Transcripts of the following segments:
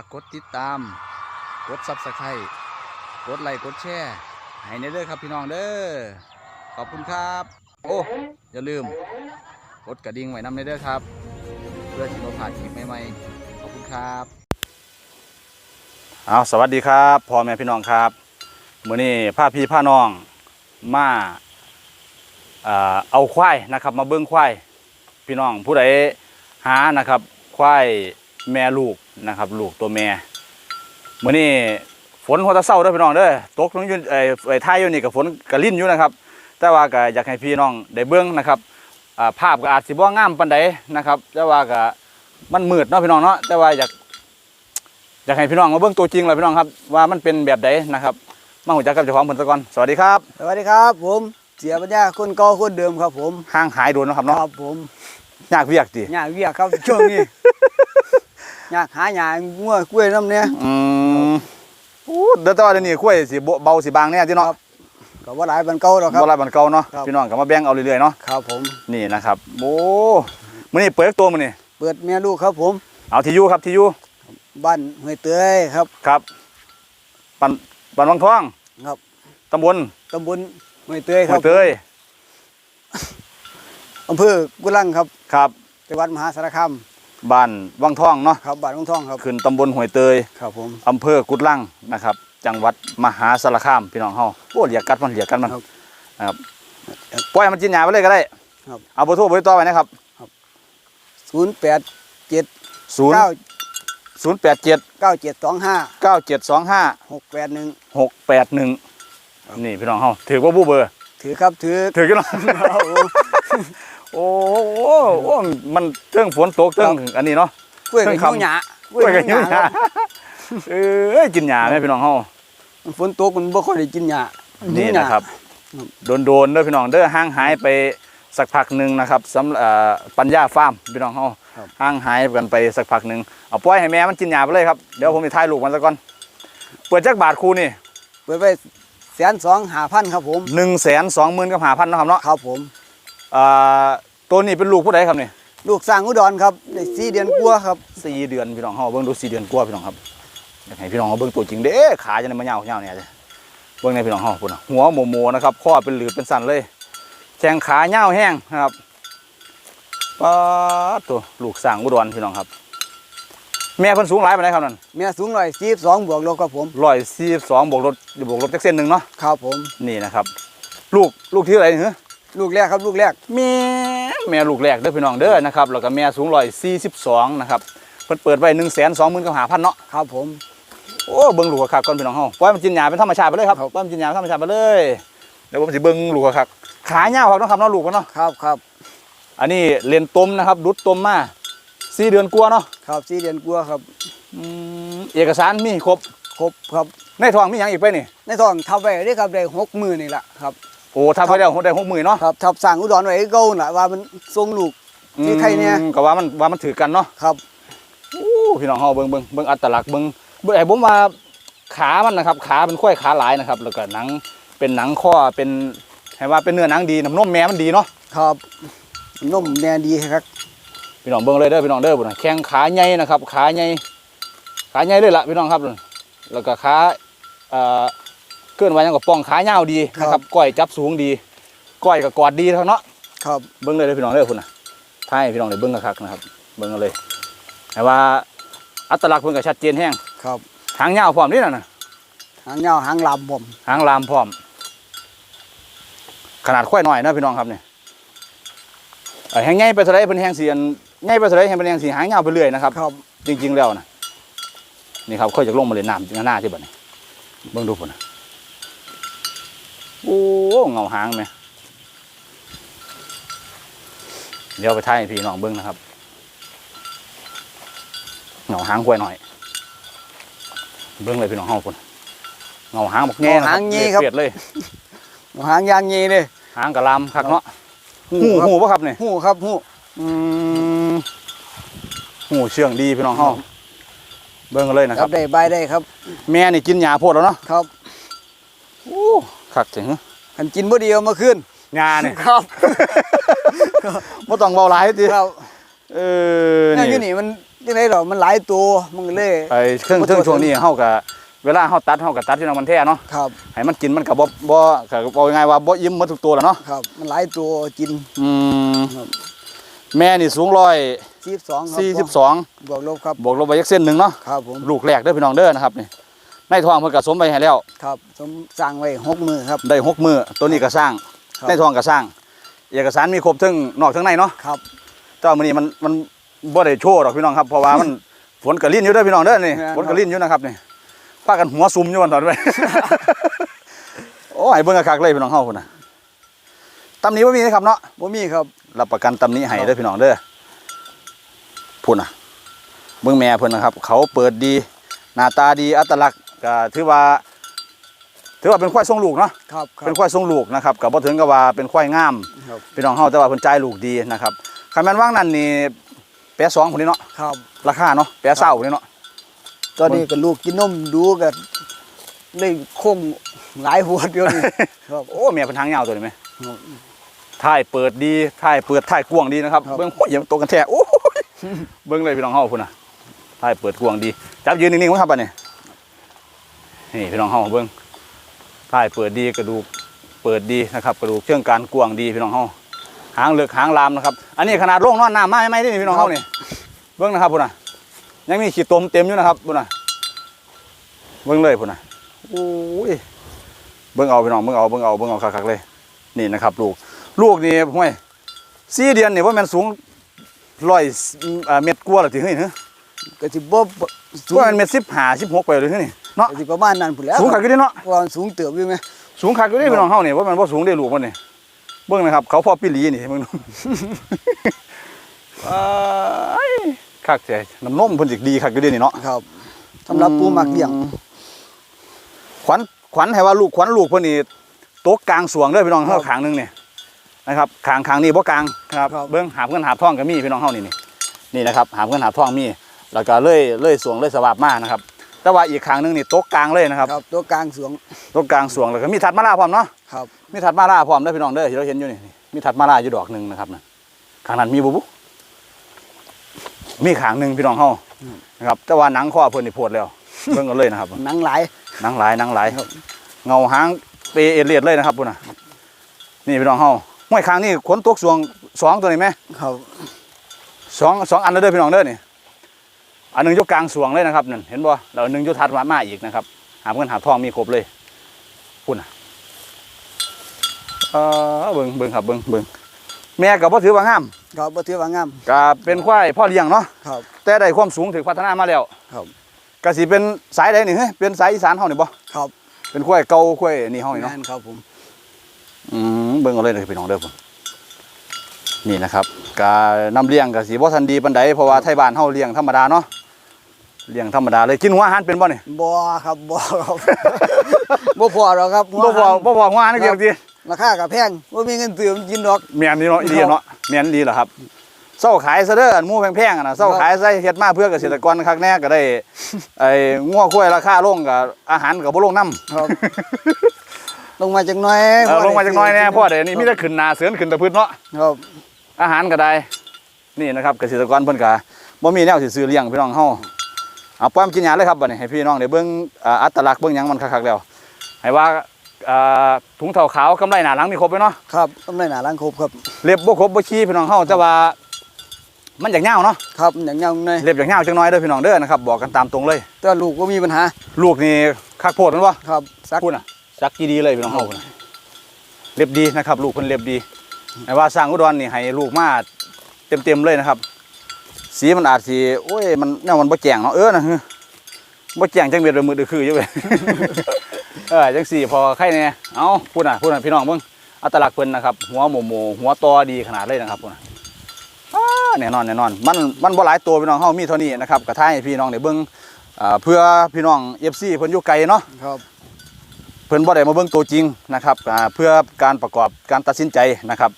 ากกดติดตาม กดซับสไครต์กดไลค์กดแชร์ให้ในเด้อครับพี่น้องเด้อขอบคุณครับ โอ้อย่าลืม กดกระดิ่งไว้นำในเด้อครับ เพื่อที่เราผ่านคลิปใหม่ๆขอบคุณครับเอาสวัสดีครับพ่อแม่พี่น้องครับมื้อนี้พาพี่พาน้องมาเอ่อเอาควายนะครับ มาเบิ้งควายพี่น้องผู้ใดหานะครับควาย แม่ลูกนะครับ ลูกตัวแม่มื้อนี้ฝนหัวตะเศร้าเด้อพี่น้องเด้อตกลงอยู่ไอ้ไอ้ท้ายอยู่นี่กับฝนก็ลิ่นอยู่นะครับ แต่ว่าก็อยากให้พี่น้องได้เบิ่งนะครับอ่าภาพก็อาจสิบ่งามปานใดนะครับ แต่ว่าก็มันมืดเนาะพี่น้องเนาะแต่ว่าอยากอยากให้พี่น้องมาเบิ่งตัวจริงเลยพี่น้องครับ ว่ามันเป็นแบบใดนะครับมาหูจักกับเจ้าของเพิ่นซะก่อนสวัสดีครับสวัสดีครับ ผมเสียปัญญาคนเก่าคนเดิมครับ ผมห่างหายโดนเนาะครับคเนาะรับผมยากเวียกติหญ้าเวียกครับช่วงนี้ อยากหาหญ้างัวกล้วยน้ำเนี่ยอืมโอ้เดี๋ยวแต่ว่าเดี๋ยวนี้กล้วยสิบ่เบาสิบางแน่ที่เนาะครับก็ว่าหลายบันเก่าหรอกครับบ่หลายบันเก่าเนาะครับพี่น้องก็มาแบ่งเอาเรื่อยๆเนาะครับผมนี่นะครับโอ้มื้อนี้เปิดตัวมื้อนี้เปิดเมียลูกครับผม เอาที่อยู่ครับที่อยู่บ้านห้วยเตยครับครับปันปันวังทองครับตำบลตำบลห้วยเตยคห้วรัยบเตยอำเภอกุลังครับครับจังหวัดมหาสารคาม บ้านวังทองเนาะครับบ้านของทองครับขึ้นตำบลห้วยเตยครับผมอำเภอกุดลังนะครับ จังหวัดมหาสารคามพี่น้องเฮาโอ้เรียกกัดมันเรียกกัดมันครับนะครับปล่อยให้มันกินหญ้าไปเลยก็ได้ครับเอาเบอร์โทรเบอร์ติดต่อไว้นะครับศูนย์แปดเจ็ด0เก้า0 8 7เก้าเจ็ดสองห้า9 7 2 5หกแปดหนึ่งหกแปดหนึ่งนี่พี่น้องเฮาถือว่าบูเบอร์ ถือครับถือถือกันเนาะครับผม โอ้โหโอ้มันเรื่องฝนตกเรื่องอันนี้เนาะกล้วยกับเครื่องหิ้วคำหญ้ากล้วยกันหิ้ยุ่วงหญ้าคยารับเอ้ยกินหญ้าไหมพี่น้องเฮาฝนตกมันบ่ค่อยได้กินหญ้านี่หิ้วหญ้านะครับ โดนๆเด้อพี่น้องเด้อห่างหายไปสักพักหนึ่งนะครับสำเอ่อปัญญาฟาร์มพี่น้องเฮาห่างหายกันไปสักพักหนึ่งเอาปล่อยให้แม่มันกินหญ้าไปเลยครับเดี๋ยวผมจะถ่ายรูปมันซะก่อนเปิดจักบาทครูนี่เปิดไปแสนสองหาพันครับผมหนึ่งแสนสองหมื่นกับห้าพันนาะครับเนาะครับผม อ่าตัวนี้เป็นลูกผู้ใดครับนี่ลูกสร้างอุดรครับได้สี่เดือนกว่าครับสี่เดือนพี่น้องเฮาเบิ่งดูสี่เดือนกว่าพี่น้องครับอยากให้พี่น้องเฮาเบิ่งตัวจริงเด้ขาจะได้มายาวๆเนี่ยจ้ะเบิ่งในพี่น้องเฮาพุ่นน่ะหัวโมโมนะครับข้อเป็นหลือเป็นสันเลยแข้งขายาวแห้งนะครับป๊าดตัวลูกสร้างอุดรพี่น้องครับ แม่เพิ่นสูงหลายปานใดครับนั่นเมียสูงหน่อยสี่สองบวกลบครับผม142บวกลบบวกลบจักเส้นหนึงเนาะครับผมนี่นะครับ ลูกลูกที่เท่าไหร่นี่เหรอ ลูกแรกครับลูกแรกแม่แม่ลูกแรกเด้อพี่น้องเด้อนะครับแล้วก็แม่สูง142นะครับเพิ่นเปิดไว้120,000กับ5,000เนาะครับผมโอ้เบิ่งลูกคักๆก่อนพี่น้องเฮาปล่อยมันกินหญ้าเป็นธรรมชาติไปเลยครับครับปล่อยมันกินหญ้าเป็นธรรมชาติไปเลยเดี๋ยวผมสิเบิ่งลูกคักๆขาเหี่ยวครับเนาะครับเนาะลูกมันเนาะครับครับอันนี้เรียนต้มนะครับดุดต้มมาสี่เดือนกว่าเนาะครับสี่เดือนกว่าครับอืมเอกสารมีครบครบครับในท้องมีหยังอีกไปนี่ในท้องทับไว้ได้ครับได้หกหมื่นนี่แหละครับ โอ้ทำไปแล้วได้หกหมื่นเนาะครับทับสร้างอุดรไว้ให้เก่าน่ะว่ามันทรงลูกที่ใครเนี่ยอืมก็ว่ามันว่ามันถือกันเนาะครับโอ้พี่น้องเฮาเบิ่งเบิ่งเบิ่งอัตลักษณ์เบิ่งเบิ่งไอ้ผมว่าขามันนะครับ ขาเป็นข้อยขาหลายนะครับ แล้วก็หนังเป็นหนังข้อเป็นให้ว่าเป็นเนื้อหนังดีน้ำนมแม่มันดีเนาะครับนมแม่ดีครับพี่น้องเบิ่งเลยเด้อพี่น้องเด้อบุญแข้งขาใหญ่นะครับ ขาใหญ่ขาใหญ่เลยล่ะพี่น้องครับแล้วก็ขาเอ่อ เกินว่าหยังก็ป้องขายาวดีนะครับก้อยจับสูงดีก้อยก็กอดดีเท่าเนาะครับเบิ่งเลยเด้อพี่น้องเด้อพุ่นน่ะท้ายพี่น้องได้เบิ่งคักๆนะครับเบิ่งกันเลยแต่ว่าอัตลักษณ์เพิ่นก็ชัดเจนแฮงครับหางยาวพร้อมนี่น่ะนะหางยาวหางลำผมหางลามพร้อม ขนาดค่อยหน่อยนะพี่น้องครับเนี่ยเอ่อแหงใหญ่ไปเท่าไรเพิ่นแหงสิอันใหญ่ไปเท่าไรแหงเป็นแหงสิหางยาวไปเรื่อยนะครับครับ จริง ๆ แล้วนะนี่ครับเขาจะลงมาเลยน้ำหน้าที่บัดนี้เบิ่งดูพุ่นน่ะ โอ้เงาหางไหมเดี๋ยวไปถ่ายให้พี่น้องเบิ่งนะครับเงาหางกล้วยหน่อย เบิ่งเลยพี่น้องเฮาพุ่นเงาหางบักแง่นะเงาหางแง่ครับเปียดๆเลยหางยางงีเลยหางกะลำคักเนาะหูหูครับหูปะครับเนี่ยหูครับหูอืมหูเชื่องดีพี่น้องเฮาเบิ่งกันเลยนะคครัรับบได้ใบายได้ครับ แม่นี่กินหญ้าโพดแล้วเนาะครับโอ้ คักจังฮะขันกินบ่เดียวมาขึ้นหญ้านี่ครับบ่ต้องเว้าหลายติครับเออเนี่ยอยู่นี่นี่มันจังได๋ดอกมันหลายตัวมันก็เลยไอ้เครื่องบ่เครื่องตัวช่วงนี้เฮาก็เวลาเฮาตัดเฮาก็ตัดที่น้องมันแท้เนาะครับให้มันกินมันก็บ่บ่ก็บ่ง่ายๆว่าบ่อิ่มหมดทุกตัวแหล้วเนาะครับมันหลายตัวกินอืมครับแม่นี่สูง42ครับ142บวกลบครับบวกลบไปยักเส้นหนึงเนาะครับผมลูกแรกเด้อพี่น้องเด้อนะครับนี่ ในท้องเพิ่นก็สมไปให้แล้ว ครับสมสร้างไว้หกมือครับ ได้หกมือตัวนี้ก็สร้างครับ ในท้องก็สร้าง เอกสารมีครบทั้งนอกทั้งในเนาะครับเจ้ามื้อนี้มันมันบ่ได้โชว์หรอกพี่น้องครับเพราะว่ามัน ฝนก็ลิ้นอยู่เด้อพี่น้องเด้อนี่แม่นครับฝนก็ลิ้นอยู่นะครับนี่พากันหัวซุ่มอยู่วันตอนไป โอ้ยเบิ่งคักๆเลยพี่น้องเฮาพุ่นน่ะตำหนี้บ่มีนะครับเนาะบ่มีครับ รับประกันตำหนี้ให้ครับเด้อพี่น้องเด้อพุ่นน่ะเบิ่งแม่เพิ่นนะครับ เขาเปิดดี หน้าตาดีอัตลักษณ์ ก็ถือว่า ถือว่าเป็นควายทรงลูกเนาะครับครัเป็นบควายทรงลูกนะครับกับบ่ถึงกับว่าเป็นควายงามครับพี่น้องเฮาแต่ว่าเพิ่นจ่ายลูกดีนะครับคันแม่นว่างนั่นนี่แปะสองพุ่นนี่เนาะครับ ราคาเนาะแปะเศร้าพุ่นนี่เนาะตอนนี้ก็ลูกกินนมดูกันเลยคงหลายหัวเดียวนี่ครับโอ้แม่เพิ่นทางยาวตัวนี้ไหมครับท้ายเปิดดีท้ายเปิดท้ายกว้างดีนะครับครับเบิ่งโอ้ยอย่าตกกันแท้โอ้ยเบิ่งเลยพี่น้องเฮาพุ่นน่ะท้ายเปิดกว้างดีจับยืนนิ่งๆไว้ครับบัดนี้ นี่พี่น้องเฮาเบิ่งท้ายเปิดดีกระดูกเปิดดีนะครับ กระดูกเชื่องการกว้างดีพี่น้องเฮาหางเลือกหางลามนะครับ อันนี้ขนาดโร่งนอนน้ำมาไม่ได้นี่พี่น้องเฮานี่เบิ่งนะครับพุ่นน่ะยังมีขีดตมเต็มอยู่นะครับพุ่นน่ะเบิ่งเลยพุ่นน่ะโอ้ยเบิ่งเอาพี่น้องเบิ่งเอาเบิ่งเอาเบิ่งเอาคักๆเลย นี่นะครับ ลูกลูกนี่ห่วยสี่เดือนนี่ว่ามันสูงร้อยอ่าเม็ดกว่าหรือถึงนี่เนอะก็สิบ่สูงว่ามันเม็ดสิบห้าสิบหกไปหรือถึงนี่ เนาะก็สิประมาณนั้นพุ่นแหล้วสูงขักอยู่เดิเนาะเพราะว่ามันสูงเติบอยู่ไหมสูงขักอยู่เดิพี่น้องเฮานี่ว่ามันว่าสูงได้ลูกมันนี่เบิ่งนะครับ เขาพอปิลีนี่เบิ่งดูเอ้ยคักใจน้ำนมเพิ่นสิดีคักอยู่เดินี่เนาะครับสำหรับผู้มักเลี้ยงขวัญขวัญให้ว่าลูกขวัญลูกเพิ่นนี่ตกกลางสวงเด้อพี่น้องเฮาขางหนึงนี่นะครับขางขางนี่บ่กลางครับเบิ่งหาบเงินหาบทองก็มีพี่น้องเฮานี่นี่นี่นะครับหาบเงินหาบทองมีแล้วก็เลื่อยเลื่อยสวงเลื่อยสวาบมานะครับ แต่ว่าอีกขางหนึงนี่ตกกลางเลยนะครับครับตัวกลางสูงตกกลางสวงแล้วก็มีถัดมาลาพร้อมเนาะครับ มีถัดมาลาพร้อมเด้อพี่น้องเด้อที่เราเห็นอยู่นี่นี่มีถัดมาลาอยู่ดอกหนึ่งนะครับนะขางนั้นมีบุบุมีขางหนึ่งพี่น้องเฮานะครับ แต่ว่าหนังข้อเพิ่นนี่โพดแล้ว เบิ่งกันเลยนะครับ หนังหลาย หนังหลายหนังหลายครับ เงาหางเปเอเลียดเลยนะครับพุ่นน่ะนี่พี่น้องเฮาห้วยคางนี่ขนตกสวงสองตัวนี่ไหมครับสองสองอันแล้วเด้อพี่น้องเด้อนี่ อันหนึงอยกกลางสวงเลยนะครับนั่นเห็นบ่แล้วอันหนึงอยกทัดมามาอีกนะครับ หาเงินหาทองมีครบเลยพุ่นน่ะเออเบิ่งเบิ่งครับเบิ่งเบิ่งแม่ก็บ่ถือว่างามครับบ่ถือว่างามก็เป็นควายพ่อเลี้ยงเนาะครับแต่ได้ความสูงถึงพัฒนามาแล้วครับก็สิเป็นสายใดนี่เฮ้ยเป็นสายอีสานเฮานี่บ่ครับ เป็นควายเก่าควายนี่เฮานี่เนาะแม่นครับผมอืมเบิ่งเอาเลยเลยพี่น้องเด้อผมนี่นะครับกาน้ำเลี้ยงกับสีบ่ทันดีปานใดเพราะว่าไทยบ้านเฮาเลี้ยงธรรมดาเนาะ เลี้ยงธรรมดาเลยกินหัวอาหารเป็นบ่นี่บ่ครับบ่ครับบ่พอหรอกครับบ่พอบ่พอหัวอาหารเกี่ยวกับที่ราคาก็แพงบ่มีเงินซื้อมันกินดอกแม่นนี่เนาะอีเดียเนาะแม่นดีเหรอครับเศร้าขายซะเด้ออันหมู่แพงๆอะนะเศร้าขายซะเฮ็ดมาเพื่อเกษตรกรคักแน่ก็ได้ไอ้งัวควายราคาลงก็อาหารก็บ่ลงนํครับ ลงมาจักหน่อยเออลงมาจักหน้อยแน่เพราะว่าเดี๋ยวนี้มีแต่ขึ้นหนาเสือนขึ้นแตะพืชเนาะครับ อาหารก็ได้ นี่นะครับเกษตรกรเพิ่นก็บ่มีแนวสิซื้อเลี้ยงพี่น้องเฮา เอาปล่อยมันกินหญ้าเลยครับบัดนี้ให้พี่น้องได้เบิ่งอ่าอัตลักษณ์เบิ่งหยังมันคักๆแล้วให้ว่าอ่าถุงเท้าขาวกำไรหน้าหลังมีครบไหมเนาะครับกำไรหนาล้างครบครับเล็บบ่ครบบ่ขี้พี่น้องเฮาแต่ว่ามันอยากยาวเนาะครับอย่างเงาหน่อยเล็บอยากยาวจังน้อยเด้อพี่น้องเด้อนะครับบอกกันตามตรงเลยแต่ลูกบ่มีปัญหา ลูกนี่คักโพดแมันบ่ครับสักพูดน่ะจักกี่ดีเลยพี่น้องเฮาพุ่นน่ะเล็บดีนะครับ ลูกเพิ่นเล็บดีให้ว่าสร้างอุดรนี่ให้ลูกมาเต็มๆเลยนะครับ สีมันอาจสิโอ้ยมันแนวมันบ่แจ้งเนาะเออนะฮึบ่แจ้งจังเบ็ดเลยมือดือคืออยู่เว้ยเออจังสี่พอไข่แน่เอาพูดน่ะพูดน่ะพี่น้องเบิ่งอัตลักษณ์เพิ่นนะครับ หัวโมโมหัวตอดีขนาดเลยนะครับพูดน่ะอ้าแน่นอนแน่นอนมันมันบ่หลายตัวพี่น้องเฮามีเท่านี้นะครับกระทายให้พี่น้องได้เบิ่งอ่าเพื่อพี่น้อง FC เพิ่นอยู่ไกลเนาะครับเพิ่นบ่ได้มาเบิ่งตัวจริงนะครับอ่าเพื่อการประกอบการตัดสินใจนะครับ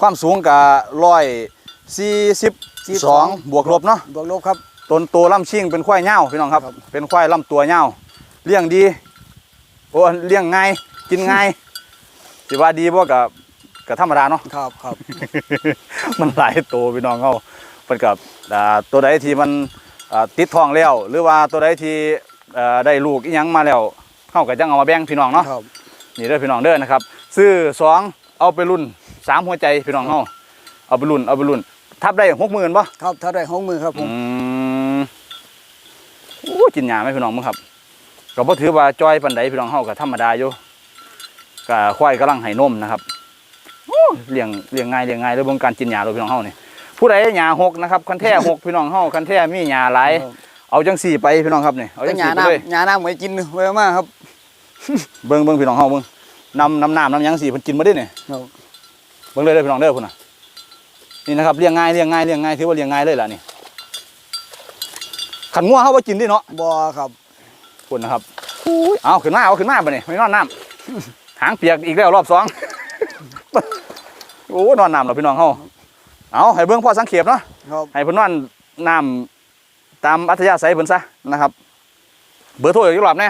ความสูงก็142บ วกลบเนาะบวกลบครับต้นโตลำชิงเป็นควายเง่าพี่น้องครับครับเป็นควายลำตัวเง่าเลี้ยงดีโอ้เลี้ยงง่ายกินง่ายสิว่าดีบ่กับกับธรรมดาเนาะครับครับมันหลายตัวพี่น้องเขาเพิ่นกับอ่าตัวใดที่มันอ่าติดท้องแล้ว หรือว่าตัวใดที่เอ่อได้ลูกอีหยังมาแล้วเฮาก็จังเอามาแบ่งพี่น้องเนาะครับนี่เด้อพี่น้องเด้อนะครับ ซื้อสองเอาไปรุ่นสามหัวใจพี่น้องเฮาเอาไปรุ่นเอาไปรุ่น ทับได้หกหมื่นบ่ครับถ้าได้ห้องมือครับผมอืมโอ้กินหยาไหมพี่น้องมึงครับก็บ่ถือว่าจ้อยปานใดพี่น้องเฮาก็ธรรมดาอยู่ก็ควายกำลังให้นมนะครับโอ้เลี้ยงเลี้ยงง่ายเลี้ยงง่ายด้วยเบิ่งการกินหญ้าเลยพี่น้องเฮานี่ผู้ใดหญ้าหกนะครับคันแท้หกพี่น้องเฮาคันแท้มีหญ้าหลายครับเอาจังสี่ไปพี่น้องครับนี่เอาแต่จังหญ้าสี่ไปเลยน้ำหญ้าน้ำไม่กินไว้มากครับเบิ่งเบิ่งพี่น้องเฮาเบิ่งนำน้ำน้ำน้ำหยังสี่เพิ่นกินมาได้นี่ครับเบิ่งเลยเด้อพี่น้องเด้อพุ่นน่ะ นี่นะครับเลี้ยงง่ายเลี้ยงง่ายเลี้ยงง่ายถือว่าเลี้ยงง่ายเลยล่ะนี่ขันงัวเฮาบ่กินดิเนาะบ่ครับคุณนะครับเอาขึ้นมาเอาขึ้นมาบ่นี่ไม่นอนน้ำหางเปียกอีกแล้วรอบสองโอ้นอนน้ำแล้วพี่น้องเฮาเอาให้เบิ่งพ่อสังเขปเนาะครับให้เพิ่นนอนน้ำตามอัธยาศัยเพิ่นซะนะครับ เบอร์โทรอีกรอบแน่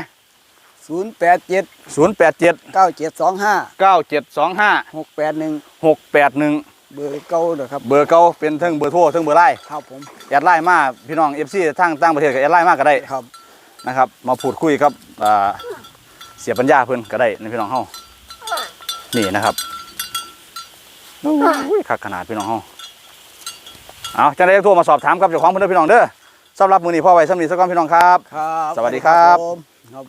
ศูนย์แปดเจ็ด0 8 7เก้าเจ็ดสองห้า9 7 2 5หกแปดหนึ่ง6 8 1 เบอร์เก่าเด้อครับ เบอร์เก่าเป็นเทั้งเบอร์โทรเทั้งเบอร์ไลน์ครับผมแอดไลน์มาพี่น้อง FC ทางต่างประเทศก็แอดไลน์มาก็ได้ครับนะครับมาพูดคุยกับอ่าเสียปัญญาเพิ่นก็ได้ในพี่น้องเฮานี่นะครับโอ้ยคักขนาดพี่น้องเฮาเอาจังได๋โทรมาสอบถามกับเจ้าของเพิ่นเด้อพี่น้องเด้อสำหรับมื้อนี้พ่อไว้สำนีสักก่อนพี่น้องครับครับ สวัสดีครับผมครับ